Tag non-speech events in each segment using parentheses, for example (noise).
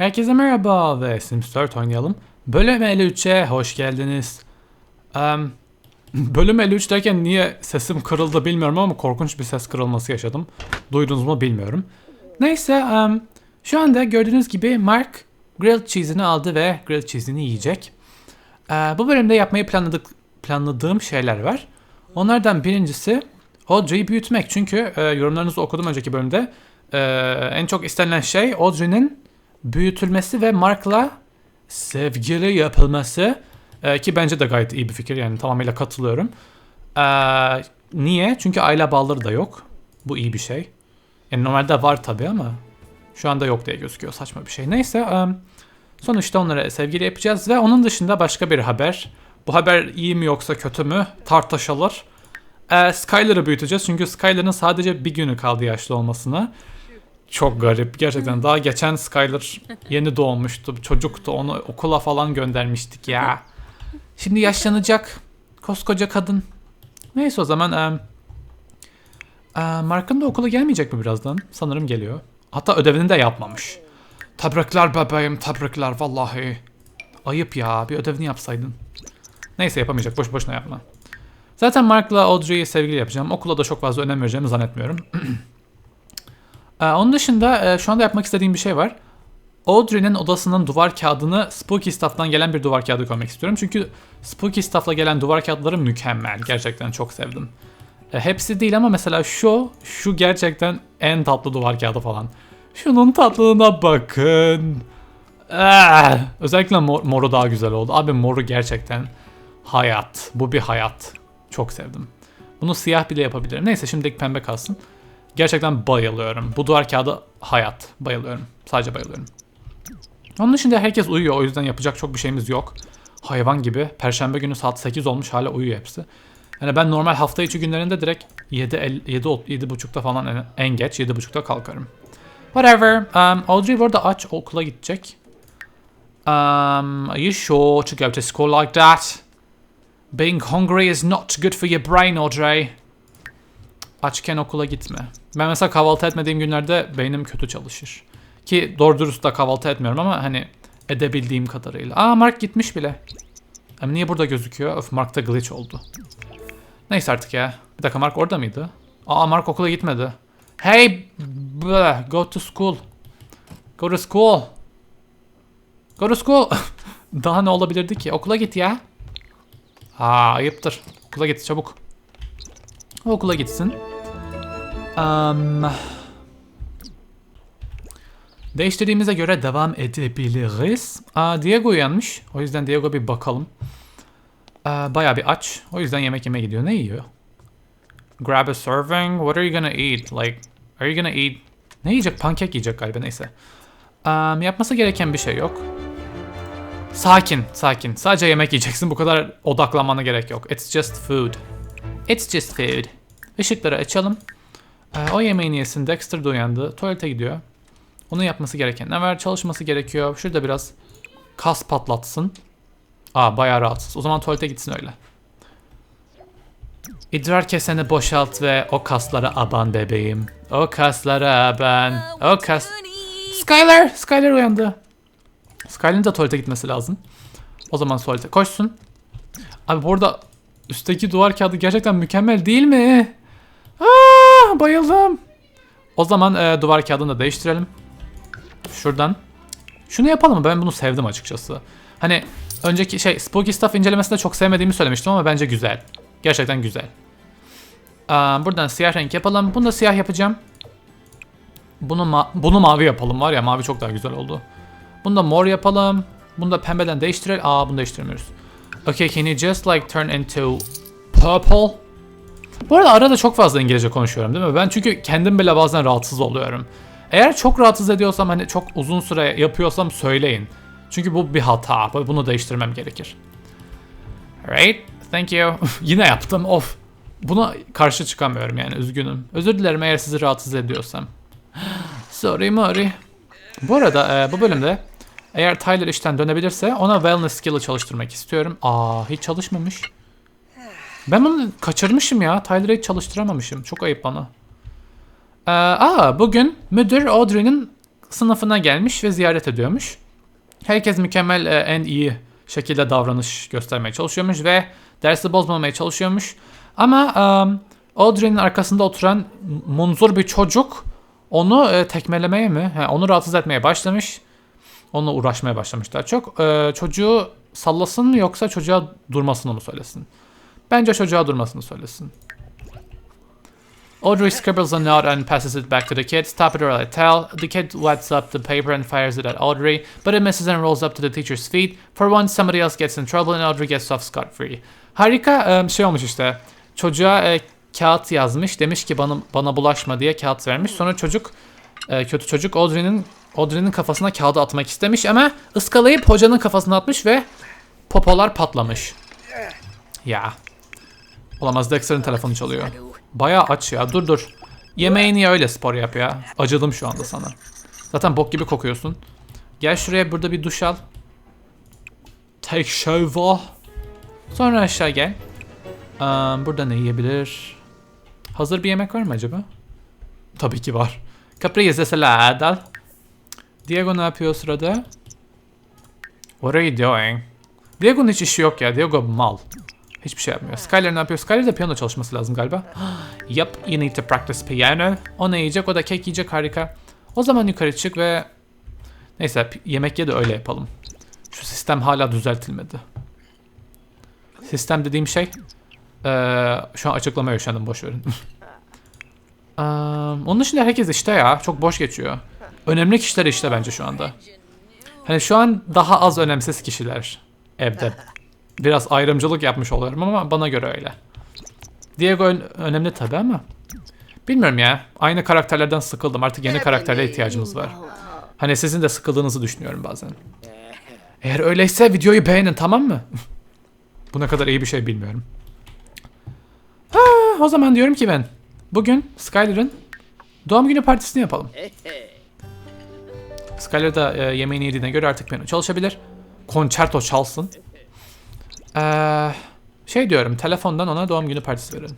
Herkese merhaba ve Sims 4 oynayalım. Bölüm 53'e hoş geldiniz. Em, (laughs) bölüm 53 derken niye sesim kırıldı bilmiyorum ama korkunç bir ses kırılması yaşadım. Duydunuz mu bilmiyorum. Neyse em, şu anda gördüğünüz gibi Mark grilled cheese'ini aldı ve grilled cheese'ini yiyecek. Ee, bu bölümde yapmayı planladık, planladığım şeyler var. Onlardan birincisi Audrey'i büyütmek. Çünkü e, yorumlarınızı okudum önceki bölümde. E, en çok istenilen şey Audrey'nin büyütülmesi ve Mark'la sevgili yapılması. E, ki bence de gayet iyi bir fikir yani tamamıyla katılıyorum. E, niye? Çünkü aile bağları da yok. Bu iyi bir şey. Yani normalde var tabii ama şu anda yok diye gözüküyor saçma bir şey. Neyse e, sonuçta onlara sevgili yapacağız ve onun dışında başka bir haber. Bu haber iyi mi yoksa kötü mü tartışılır. E, Skyler'ı büyüteceğiz çünkü Skyler'ın sadece bir günü kaldı yaşlı olmasına. Çok garip gerçekten. Daha geçen Skyler (laughs) yeni doğmuştu. Çocuktu. Onu okula falan göndermiştik ya. Şimdi yaşlanacak. Koskoca kadın. Neyse o zaman e, e, Mark'ın da okula gelmeyecek mi birazdan? Sanırım geliyor. Hatta ödevini de yapmamış. Tebrikler bebeğim tebrikler vallahi. Ayıp ya bir ödevini yapsaydın. Neyse yapamayacak boş boşuna yapma. Zaten Mark'la Audrey'i sevgili yapacağım. Okula da çok fazla önem vereceğimi zannetmiyorum. (clears throat) Ee, onun dışında e, şu anda yapmak istediğim bir şey var. Audrey'nin odasının duvar kağıdını Spooky Stuff'tan gelen bir duvar kağıdı koymak istiyorum. Çünkü Spooky Stuff'la gelen duvar kağıtları mükemmel. Gerçekten çok sevdim. E, hepsi değil ama mesela şu, şu gerçekten en tatlı duvar kağıdı falan. Şunun tatlılığına bakın. Ah, özellikle mor, moru daha güzel oldu. Abi moru gerçekten hayat. Bu bir hayat. Çok sevdim. Bunu siyah bile yapabilirim. Neyse şimdilik pembe kalsın. Gerçekten bayılıyorum. Bu duvar kağıdı hayat. Bayılıyorum. Sadece bayılıyorum. Onun dışında herkes uyuyor. O yüzden yapacak çok bir şeyimiz yok. Hayvan gibi. Perşembe günü saat 8 olmuş hala uyuyor hepsi. Yani ben normal hafta içi günlerinde direkt 7, 7, 7, 7.30'da falan en- geç 7.30'da kalkarım. Whatever. Um, Audrey bu arada aç okula gidecek. Um, are you sure to go to school like that? Being hungry is not good for your brain, Audrey. Açken okula gitme. Ben mesela kahvaltı etmediğim günlerde beynim kötü çalışır. Ki doğru dürüst da kahvaltı etmiyorum ama hani edebildiğim kadarıyla. Aa Mark gitmiş bile. Ama niye burada gözüküyor? Öf Mark'ta glitch oldu. Neyse artık ya. Bir dakika Mark orada mıydı? Aa Mark okula gitmedi. Hey! bleh, Go to school. Go to school. Go to school. (laughs) Daha ne olabilirdi ki? Okula git ya. Aa ayıptır. Okula git çabuk. Okula gitsin. Um, değiştirdiğimize göre devam edebiliriz. Aa, Diego uyanmış. O yüzden Diego bir bakalım. Aa, bayağı bir aç. O yüzden yemek yemeye gidiyor. Ne yiyor? Grab a serving. What are you gonna eat? Like, are you gonna eat? Ne yiyecek? Pankek yiyecek galiba neyse. Um, yapması gereken bir şey yok. Sakin, sakin. Sadece yemek yiyeceksin. Bu kadar odaklanmana gerek yok. It's just food. It's just food. Işıkları açalım. Ee, o yemeğini yesin. Dexter de uyandı. Tuvalete gidiyor. Onun yapması gereken ne var? Çalışması gerekiyor. Şurada biraz kas patlatsın. Aa bayağı rahatsız. O zaman tuvalete gitsin öyle. İdrar keseni boşalt ve o kaslara aban bebeğim. O kaslara aban. O kas... Skylar! Skylar uyandı. Skylar'ın da tuvalete gitmesi lazım. O zaman tuvalete koşsun. Abi burada üstteki duvar kağıdı gerçekten mükemmel değil mi? Aa, bayıldım. O zaman e, duvar kağıdını da değiştirelim. Şuradan. Şunu yapalım? Ben bunu sevdim açıkçası. Hani önceki şey Spooky Stuff incelemesinde çok sevmediğimi söylemiştim ama bence güzel. Gerçekten güzel. Aa, buradan siyah renk yapalım. Bunu da siyah yapacağım. Bunu ma- bunu mavi yapalım var ya mavi çok daha güzel oldu. Bunu da mor yapalım. Bunu da pembeden değiştirelim. Aa bunu değiştirmiyoruz. Okay, can you just like turn into purple? Bu arada arada çok fazla İngilizce konuşuyorum değil mi? Ben çünkü kendim bile bazen rahatsız oluyorum. Eğer çok rahatsız ediyorsam hani çok uzun süre yapıyorsam söyleyin. Çünkü bu bir hata. Bunu değiştirmem gerekir. Alright, thank you. (laughs) Yine yaptım, of. Buna karşı çıkamıyorum yani, üzgünüm. Özür dilerim eğer sizi rahatsız ediyorsam. (gasps) Sorry Mori. Bu arada e, bu bölümde eğer Tyler işten dönebilirse ona wellness skill'ı çalıştırmak istiyorum. Aa hiç çalışmamış. Ben bunu kaçırmışım ya. Tyler'ı hiç çalıştıramamışım. Çok ayıp bana. Ee, aa bugün müdür Audrey'nin sınıfına gelmiş ve ziyaret ediyormuş. Herkes mükemmel e, en iyi şekilde davranış göstermeye çalışıyormuş ve dersi bozmamaya çalışıyormuş. Ama um, Audrey'nin arkasında oturan munzur bir çocuk onu e, tekmelemeye mi? He, onu rahatsız etmeye başlamış. Onunla uğraşmaya başlamış daha çok. E, çocuğu sallasın mı yoksa çocuğa durmasını mı söylesin? Bence çocuğa durmasını söylesin. Audrey scribbles a note and passes it back to the kid. Stop it or tell. The kid wets up the paper and fires it at Audrey, but it misses and rolls up to the teacher's feet. For once, somebody else gets in trouble and Audrey gets off scot-free. Harika şey olmuş işte. Çocuğa e, kağıt yazmış. Demiş ki bana bana bulaşma diye kağıt vermiş. Sonra çocuk e, kötü çocuk Audrey'nin Audrey'nin kafasına kağıdı atmak istemiş ama ıskalayıp hocanın kafasına atmış ve popolar patlamış. Ya. Olamaz Dexter'ın telefonu çalıyor. Bayağı aç ya. Dur dur. Yemeği niye öyle spor yap ya? Acıdım şu anda sana. Zaten bok gibi kokuyorsun. Gel şuraya burada bir duş al. Take shower. Sonra aşağı gel. Aa, burada ne yiyebilir? Hazır bir yemek var mı acaba? Tabii ki var. Caprese salad al. Diego ne yapıyor sırada? What are you doing? Diego'nun hiç işi yok ya. Diego mal. Hiçbir şey yapmıyor. Skyler ne yapıyor? Skyler de piyano çalışması lazım galiba. (gasps) Yup, you need to practice piano. O ne yiyecek? O da kek yiyecek. Harika. O zaman yukarı çık ve... Neyse yemek ye de öyle yapalım. Şu sistem hala düzeltilmedi. Sistem dediğim şey... eee, şu an açıklamaya üşendim boş verin. (laughs) Eee, onun dışında herkes işte ya. Çok boş geçiyor. Önemli kişiler işte bence şu anda. Hani şu an daha az önemsiz kişiler evde. (laughs) Biraz ayrımcılık yapmış oluyorum ama bana göre öyle. Diego ön- önemli tabi ama bilmiyorum ya. Aynı karakterlerden sıkıldım. Artık yeni karakterlere ihtiyacımız var. Hani sizin de sıkıldığınızı düşünüyorum bazen. Eğer öyleyse videoyu beğenin tamam mı? (laughs) Bu ne kadar iyi bir şey bilmiyorum. Ha, o zaman diyorum ki ben bugün Skyler'ın doğum günü partisini yapalım. Skyler da e, yemeğini yediğine göre artık piyano çalışabilir. Konçerto çalsın. Ee, şey diyorum telefondan ona doğum günü partisi verin.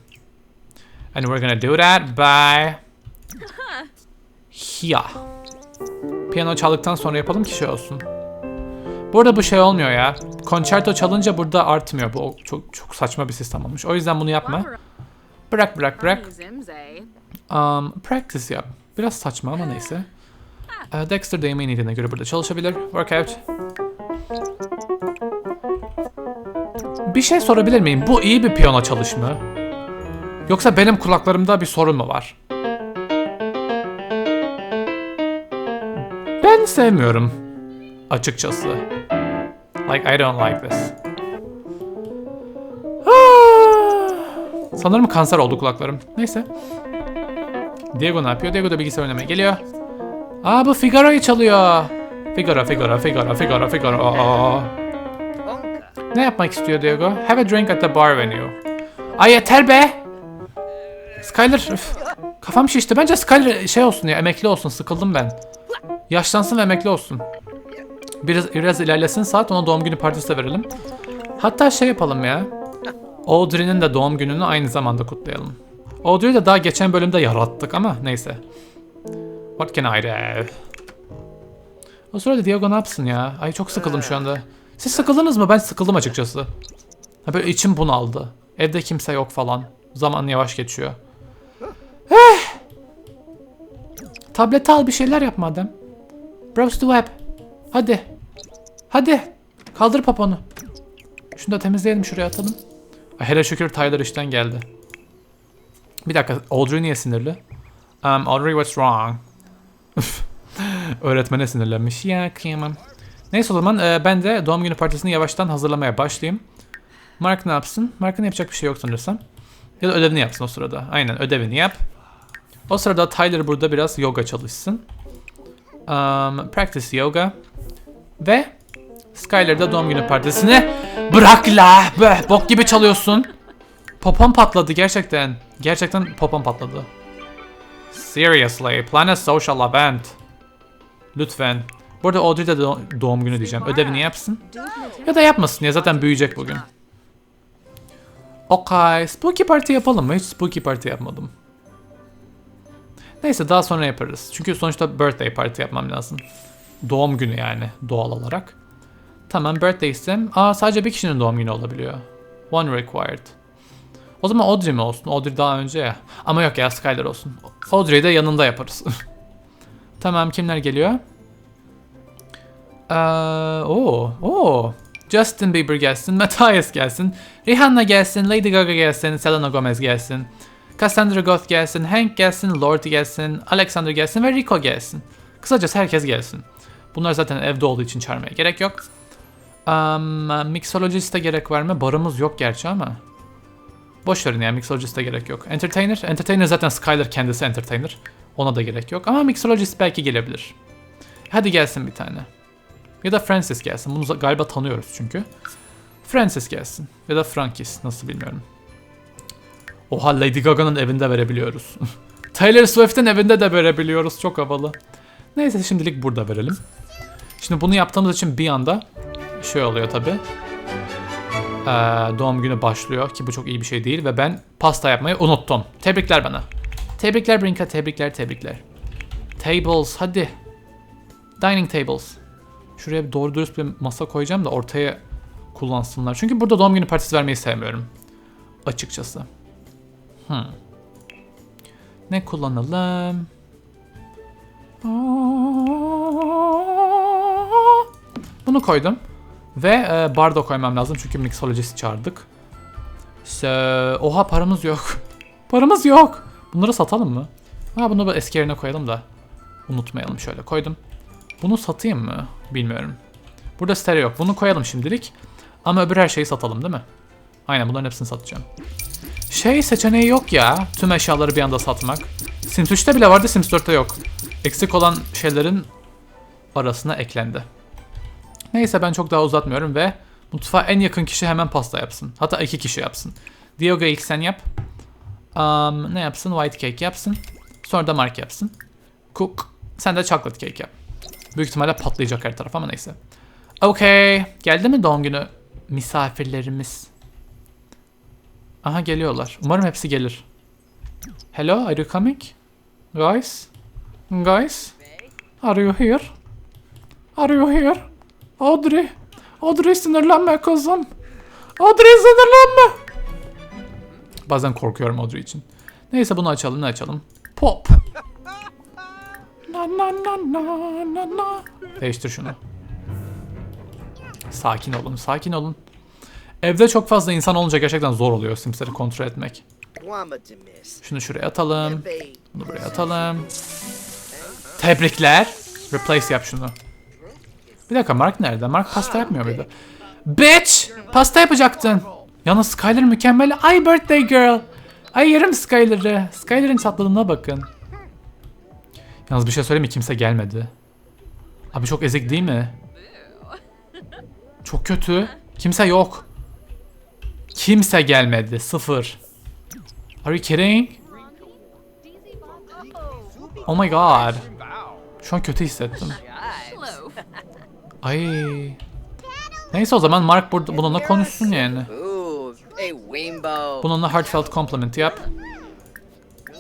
And we're gonna do that by here. Piyano çaldıktan sonra yapalım ki şey olsun. Burada bu şey olmuyor ya. Konçerto çalınca burada artmıyor. Bu çok çok saçma bir sistem olmuş. O yüzden bunu yapma. Bırak bırak bırak. Um, practice yap. Biraz saçma ama neyse. Dexter de yediğine göre burada çalışabilir. Workout. Bir şey sorabilir miyim? Bu iyi bir piyano çalışımı. Yoksa benim kulaklarımda bir sorun mu var? Ben sevmiyorum. Açıkçası. Like I don't like this. Ah! Sanırım kanser oldu kulaklarım. Neyse. Diego ne yapıyor? Diego da bilgisayar oynamaya geliyor. Aa bu Figaro'yu çalıyor. Figaro, Figaro, Figaro, Figaro, Figaro. Aa. Ne yapmak istiyor Diego? Have a drink at the bar venue. Ay yeter be. Skyler, üf. kafam şişti. Bence Skyler şey olsun ya, emekli olsun. Sıkıldım ben. Yaşlansın ve emekli olsun. Biraz, biraz ilerlesin saat, ona doğum günü partisi de verelim. Hatta şey yapalım ya. Audrey'nin de doğum gününü aynı zamanda kutlayalım. Audrey'i de daha geçen bölümde yarattık ama neyse. What can I do? O sırada Diego ne yapsın ya? Ay çok sıkıldım şu anda. Siz sıkıldınız mı? Ben sıkıldım açıkçası. Ha böyle içim bunaldı. Evde kimse yok falan. Zaman yavaş geçiyor. Eh! Tablete al bir şeyler yap madem. Browse the web. Hadi. Hadi. Kaldır paponu. Şunu da temizleyelim şuraya atalım. Hele şükür Tyler işten geldi. Bir dakika Audrey niye sinirli? Um, Audrey what's wrong? (laughs) Öğretmene sinirlenmiş. Ya kıyamam. Neyse o zaman e, ben de doğum günü partisini yavaştan hazırlamaya başlayayım. Mark ne yapsın? Mark'ın yapacak bir şey yok sanırsam. Ya da ödevini yapsın o sırada. Aynen ödevini yap. O sırada Tyler burada biraz yoga çalışsın. Um, practice yoga. Ve Skyler da doğum günü partisini bırak la be bok gibi çalıyorsun. Popom patladı gerçekten. Gerçekten popom patladı. Seriously, plan a social event. Lütfen. Burada Audrey de doğ- doğum günü diyeceğim. Ödevini yapsın. Ya da yapmasın ya zaten büyüyecek bugün. Okay, spooky party yapalım mı? Hiç spooky party yapmadım. Neyse daha sonra yaparız. Çünkü sonuçta birthday party yapmam lazım. Doğum günü yani doğal olarak. Tamam birthday istem. Aa sadece bir kişinin doğum günü olabiliyor. One required. O zaman Audrey mi olsun? Audrey daha önce ya. Ama yok ya Skyler olsun. Audrey'i de yanında yaparız. (laughs) tamam kimler geliyor? Ee, oo. Justin Bieber gelsin, Matthias gelsin, Rihanna gelsin, Lady Gaga gelsin, Selena Gomez gelsin, Cassandra Goth gelsin, Hank gelsin, Lorde gelsin, Alexander gelsin ve Rico gelsin. Kısacası herkes gelsin. Bunlar zaten evde olduğu için çağırmaya gerek yok. Um, mixologist'e gerek var mı? Barımız yok gerçi ama. Boş verin ya mixologist'e gerek yok. Entertainer? Entertainer zaten Skyler kendisi entertainer. Ona da gerek yok ama mixologist belki gelebilir. Hadi gelsin bir tane. Ya da Francis gelsin. Bunu galiba tanıyoruz çünkü. Francis gelsin. Ya da Frankis. Nasıl bilmiyorum. Oha Lady Gaga'nın evinde verebiliyoruz. (laughs) Taylor Swift'in evinde de verebiliyoruz. Çok havalı. Neyse şimdilik burada verelim. Şimdi bunu yaptığımız için bir anda şey oluyor tabi. Ee, doğum günü başlıyor ki bu çok iyi bir şey değil ve ben pasta yapmayı unuttum. Tebrikler bana. Tebrikler Brinka, tebrikler, tebrikler. Tables, hadi. Dining tables. Şuraya doğru dürüst bir masa koyacağım da ortaya kullansınlar. Çünkü burada doğum günü partisi vermeyi sevmiyorum. Açıkçası. Hmm. Ne kullanalım? Bunu koydum. Ve e, bar da koymam lazım çünkü mixologist çağırdık. So, oha paramız yok. (laughs) paramız yok. Bunları satalım mı? Ha bunu da eski yerine koyalım da. Unutmayalım şöyle koydum. Bunu satayım mı? Bilmiyorum. Burada stereo yok. Bunu koyalım şimdilik. Ama öbür her şeyi satalım değil mi? Aynen bunların hepsini satacağım. Şey seçeneği yok ya. Tüm eşyaları bir anda satmak. Sims 3'te bile vardı Sims 4'te yok. Eksik olan şeylerin arasına eklendi. Neyse ben çok daha uzatmıyorum ve mutfağa en yakın kişi hemen pasta yapsın. Hatta iki kişi yapsın. Diogo ilk sen yap. Um, ne yapsın? White cake yapsın. Sonra da Mark yapsın. Cook. Sen de chocolate cake yap. Büyük ihtimalle patlayacak her taraf ama neyse. Okay. Geldi mi doğum günü misafirlerimiz? Aha geliyorlar. Umarım hepsi gelir. Hello, are you coming? Guys? Guys? Are you here? Are you here? Audrey? Audrey sinirlenme kızım. Audrey sinirlenme. Bazen korkuyorum Audrey için. Neyse bunu açalım ne açalım? Pop. Na na na na na. Değiştir şunu. Sakin olun, sakin olun. Evde çok fazla insan olunca gerçekten zor oluyor Sims'leri kontrol etmek. Şunu şuraya atalım. Bunu buraya atalım. Tebrikler. Replace yap şunu. Bir dakika Mark nerede? Mark pasta yapmıyor muydu? Bitch! Pasta yapacaktın. Yalnız Skyler mükemmel. Ay birthday girl. Ay yerim Skyler'ı. Skyler'ın tatlılığına bakın. Yalnız bir şey söyleyeyim mi? Kimse gelmedi. Abi çok ezik değil mi? Çok kötü. Kimse yok. Kimse gelmedi. Sıfır. Are you kidding? Oh my god. Şu an kötü hissettim. Ay. Neyse o zaman Mark burada bununla konuşsun yani. Bununla heartfelt compliment yap.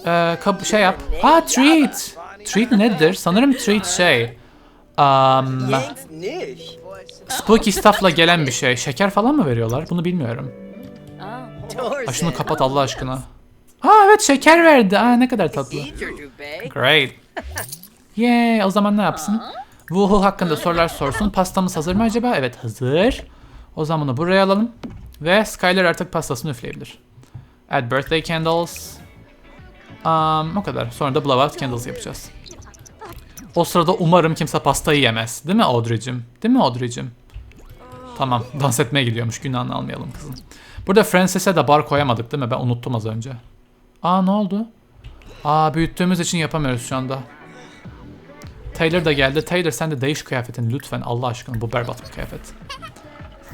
Ee, şey yap. Ha treat. Treat nedir? Sanırım treat şey. Um, spooky stuff'la gelen bir şey. Şeker falan mı veriyorlar? Bunu bilmiyorum. Ha şunu kapat Allah aşkına. Ha evet şeker verdi. Aa ne kadar tatlı. Great. Yeah, o zaman ne yapsın? Wuhu hakkında sorular sorsun. Pastamız hazır mı acaba? Evet hazır. O zaman bunu buraya alalım. Ve Skyler artık pastasını üfleyebilir. Add birthday candles. Um, o kadar. Sonra da blowout candles yapacağız. O sırada umarım kimse pastayı yemez. Değil mi Audrey'cim? Değil mi Audrey'cim? Tamam. Dans etmeye gidiyormuş. Günahını almayalım kızım. Burada Frances'e de bar koyamadık değil mi? Ben unuttum az önce. Aa ne oldu? Aa büyüttüğümüz için yapamıyoruz şu anda. Taylor da geldi. Taylor sen de değiş kıyafetini lütfen Allah aşkına bu berbat bir kıyafet.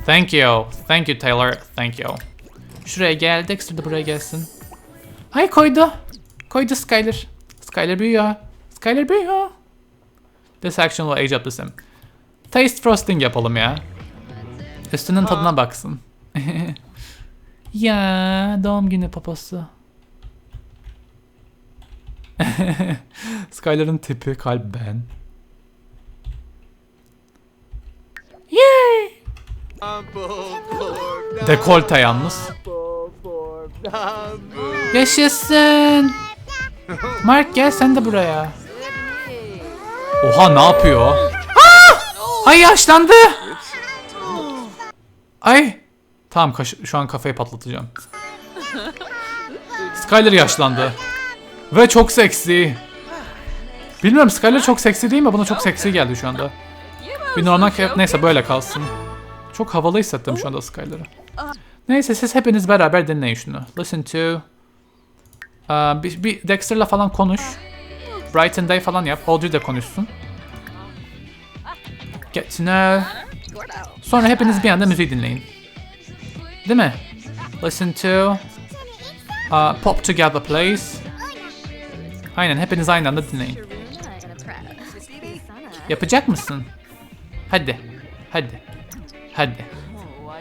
Thank you. Thank you Taylor. Thank you. Şuraya gel. Dexter de buraya gelsin. Ay koydu. Koydu Skyler. Skyler büyüyor. Skyler büyüyor. This action will age up the sim. Taste frosting yapalım ya. Üstünün tadına baksın. (laughs) ya doğum günü papası. (laughs) Skylar'ın tipi kalp ben. Yay! Dekolte yalnız. Yaşasın. Mark gel sen de buraya. Oha ne yapıyor? Ay yaşlandı. Ay. Tamam şu an kafayı patlatacağım. Skyler yaşlandı. Ve çok seksi. Bilmiyorum Skyler çok seksi değil mi? Bana çok seksi geldi şu anda. Bir normal neyse böyle kalsın. Çok havalı hissettim şu anda Skyler'ı. Neyse siz hepiniz beraber dinleyin şunu. Listen to. Aa, bir, bir Dexter'la falan konuş. Brighton Day falan yap. Audrey de konuşsun. Get to know. Sonra hepiniz bir anda müziği dinleyin. Değil mi? Listen to. Uh, pop together please. Aynen hepiniz aynı anda dinleyin. Yapacak mısın? Hadi. Hadi. Hadi.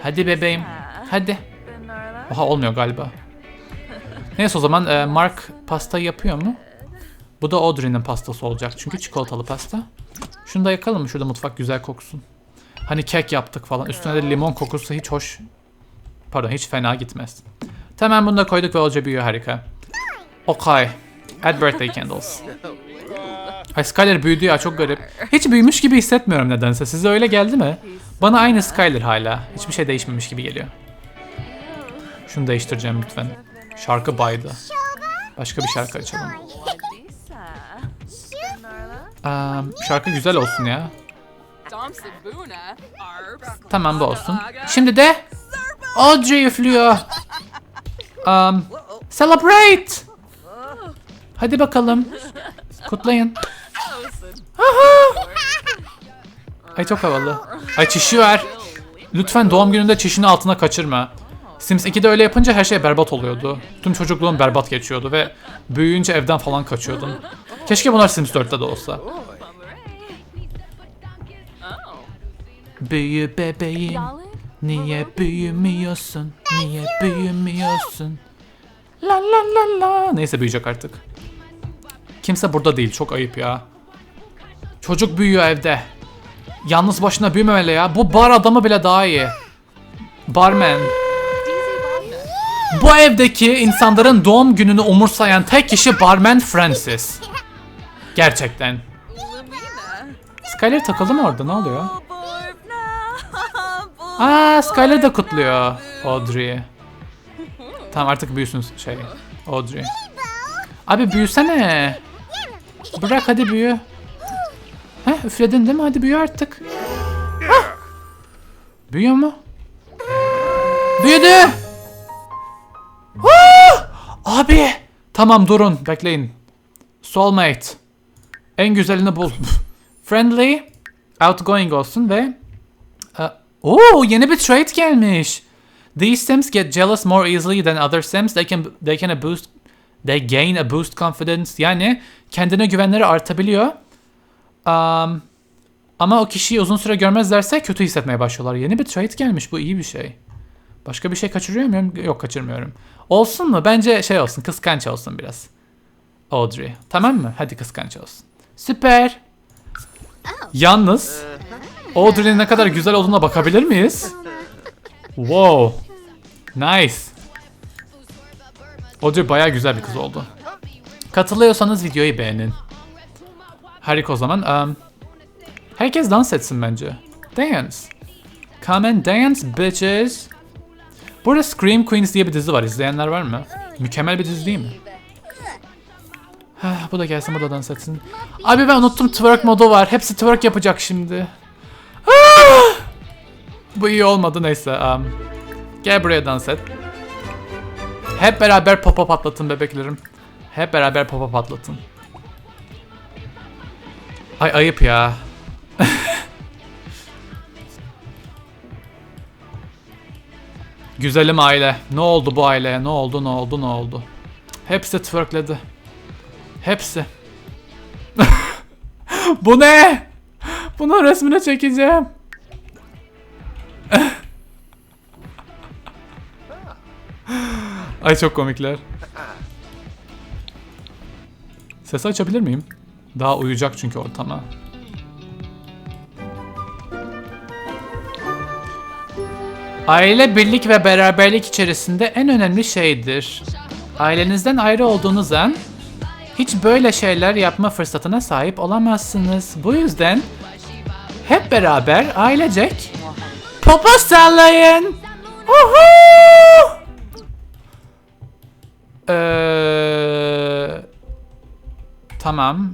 Hadi bebeğim. Hadi. Oha olmuyor galiba. Neyse o zaman e, Mark pasta yapıyor mu? Bu da Audrey'nin pastası olacak çünkü çikolatalı pasta. Şunu da yakalım mı? Şurada mutfak güzel koksun. Hani kek yaptık falan. Üstüne de limon kokusu hiç hoş. Pardon hiç fena gitmez. Tamam bunu da koyduk ve Audrey büyüyor harika. Okay. Add birthday candles. Ay Skyler büyüdü ya çok garip. Hiç büyümüş gibi hissetmiyorum nedense. Size öyle geldi mi? Bana aynı Skyler hala. Hiçbir şey değişmemiş gibi geliyor. Şunu değiştireceğim lütfen. Şarkı baydı. Başka bir şarkı açalım. Aa, şarkı güzel olsun ya. Tamam bu olsun. Şimdi de Audrey üflüyor. Um, celebrate. Hadi bakalım. Kutlayın. Aha! Ay çok havalı. Ay çişi ver. Lütfen doğum gününde çişini altına kaçırma. Sims 2'de öyle yapınca her şey berbat oluyordu. Tüm çocukluğum berbat geçiyordu ve büyüyünce evden falan kaçıyordum. Keşke bunlar Sims 4'te de olsa. Büyü bebeğim. Niye büyümüyorsun? Niye büyümüyorsun? La la la la. Neyse büyüyecek artık. Kimse burada değil. Çok ayıp ya. Çocuk büyüyor evde. Yalnız başına büyümemeli ya. Bu bar adamı bile daha iyi. Barman. Bu evdeki insanların doğum gününü umursayan tek kişi Barman Francis. Gerçekten. Skyler takıldı mı orada? Ne oluyor? Aa Skyler de kutluyor Audrey'i. Tamam artık büyüsün şey Audrey. Abi büyüsene. Bırak hadi büyü. Heh üfledin değil mi? Hadi büyü artık. Hah. Büyüyor mu? Büyüdü. Abi. Tamam durun bekleyin. Soulmate. En güzelini bul. (laughs) Friendly. Outgoing olsun ve Oo yeni bir trait gelmiş. These Sims get jealous more easily than other Sims. They can they can boost they gain a boost confidence. Yani kendine güvenleri artabiliyor. Um, ama o kişiyi uzun süre görmezlerse kötü hissetmeye başlıyorlar. Yeni bir trait gelmiş. Bu iyi bir şey. Başka bir şey kaçırıyor muyum? Yok kaçırmıyorum. Olsun mu? Bence şey olsun. Kıskanç olsun biraz. Audrey. Tamam mı? Hadi kıskanç olsun. Süper. Yalnız Audrey'nin ne kadar güzel olduğuna bakabilir miyiz? Wow. Nice. Audrey baya güzel bir kız oldu. Katılıyorsanız videoyu beğenin. Harika o zaman. Um, herkes dans etsin bence. Dance. Come and dance bitches. Burada Scream Queens diye bir dizi var. İzleyenler var mı? Mükemmel bir dizi değil mi? Heh, bu da gelsin bu da dans etsin. Abi ben unuttum twerk modu var. Hepsi twerk yapacak şimdi. Ah! Bu iyi olmadı neyse. Um, gel buraya dans et. Hep beraber popa patlatın bebeklerim. Hep beraber popa patlatın. Ay ayıp ya. (laughs) Güzelim aile. Ne oldu bu aileye? Ne oldu? Ne oldu? Ne oldu? Hepsi twerkledi. Hepsi. (laughs) bu ne? Bunun resmini çekeceğim. Ay çok komikler. Sesi açabilir miyim? Daha uyuyacak çünkü ortama. Aile birlik ve beraberlik içerisinde en önemli şeydir. Ailenizden ayrı olduğunuz an hiç böyle şeyler yapma fırsatına sahip olamazsınız. Bu yüzden hep beraber ailecek popo sallayın. Uhu! Ee, tamam.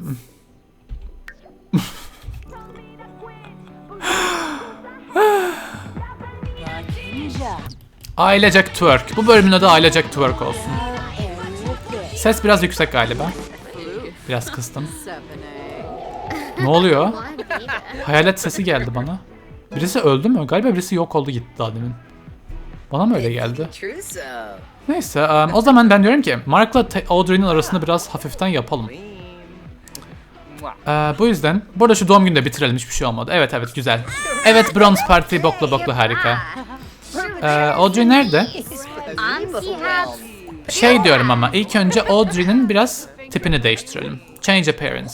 Ailecek twerk. Bu bölümün adı ailecek twerk olsun. Ses biraz yüksek galiba. Biraz kıstım. Ne oluyor? Hayalet sesi geldi bana. Birisi öldü mü? Galiba birisi yok oldu gitti daha demin. Bana mı öyle geldi? Neyse um, o zaman ben diyorum ki Mark'la Audrey'nin arasını biraz hafiften yapalım. Ee, bu yüzden burada şu doğum günü de bitirelim hiçbir şey olmadı. Evet evet güzel. Evet Bronze Party bokla bokla harika. Ee, Audrey nerede? Şey diyorum ama ilk önce Audrey'nin biraz tipini değiştirelim. Change appearance.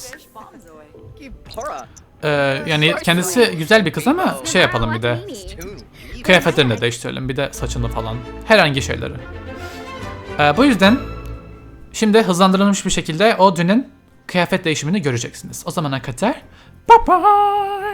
Ee, yani kendisi güzel bir kız ama şey yapalım bir de. Kıyafetlerini de değiştirelim. Bir de saçını falan. Herhangi şeyleri. Ee, bu yüzden şimdi hızlandırılmış bir şekilde Audrey'nin kıyafet değişimini göreceksiniz. O zamana kadar bye bye.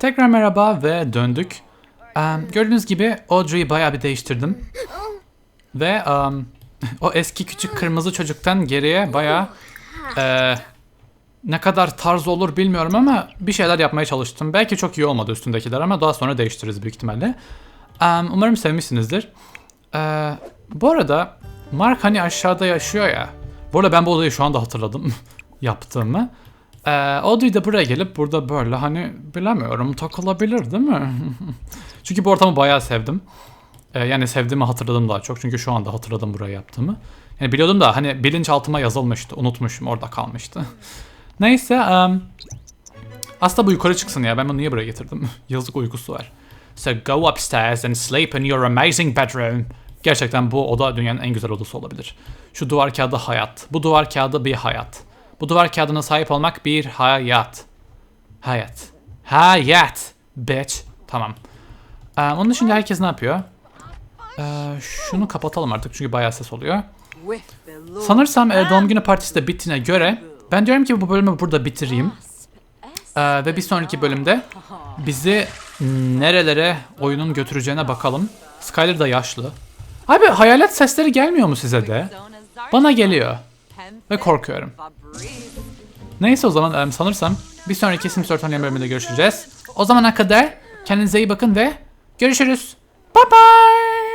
Tekrar merhaba ve döndük. Em, gördüğünüz gibi Audrey'i bayağı bir değiştirdim. Ve em, (laughs) o eski küçük kırmızı çocuktan geriye bayağı e, ne kadar tarz olur bilmiyorum ama bir şeyler yapmaya çalıştım. Belki çok iyi olmadı üstündekiler ama daha sonra değiştiririz büyük ihtimalle. Em, umarım sevmişsinizdir. E, bu arada Mark hani aşağıda yaşıyor ya. Bu arada ben bu olayı şu anda hatırladım (laughs) yaptığımı. Ee, Audrey de buraya gelip burada böyle hani bilemiyorum takılabilir değil mi? (laughs) çünkü bu ortamı bayağı sevdim. Ee, yani sevdiğimi hatırladım daha çok çünkü şu anda hatırladım buraya yaptığımı. Yani biliyordum da hani bilinçaltıma yazılmıştı unutmuşum orada kalmıştı. (laughs) Neyse em, aslında bu yukarı çıksın ya ben bunu niye buraya getirdim? (laughs) Yazık uykusu var. So go upstairs and sleep in your amazing bedroom. Gerçekten bu oda dünyanın en güzel odası olabilir. Şu duvar kağıdı hayat. Bu duvar kağıdı bir hayat. Bu duvar kağıdına sahip olmak bir hayat. Hayat. Hayat. Bitch. Tamam. Ee, onun dışında herkes ne yapıyor? Ee, şunu kapatalım artık çünkü bayağı ses oluyor. Sanırsam e, doğum günü partisi de bittiğine göre ben diyorum ki bu bölümü burada bitireyim. Ee, ve bir sonraki bölümde bizi nerelere oyunun götüreceğine bakalım. Skyler da yaşlı. Abi hayalet sesleri gelmiyor mu size de? Bana geliyor. Ve korkuyorum. Neyse o zaman sanırsam bir sonraki Sims 4 oynayan bölümünde görüşeceğiz. O zamana kadar kendinize iyi bakın ve görüşürüz. Bye bye.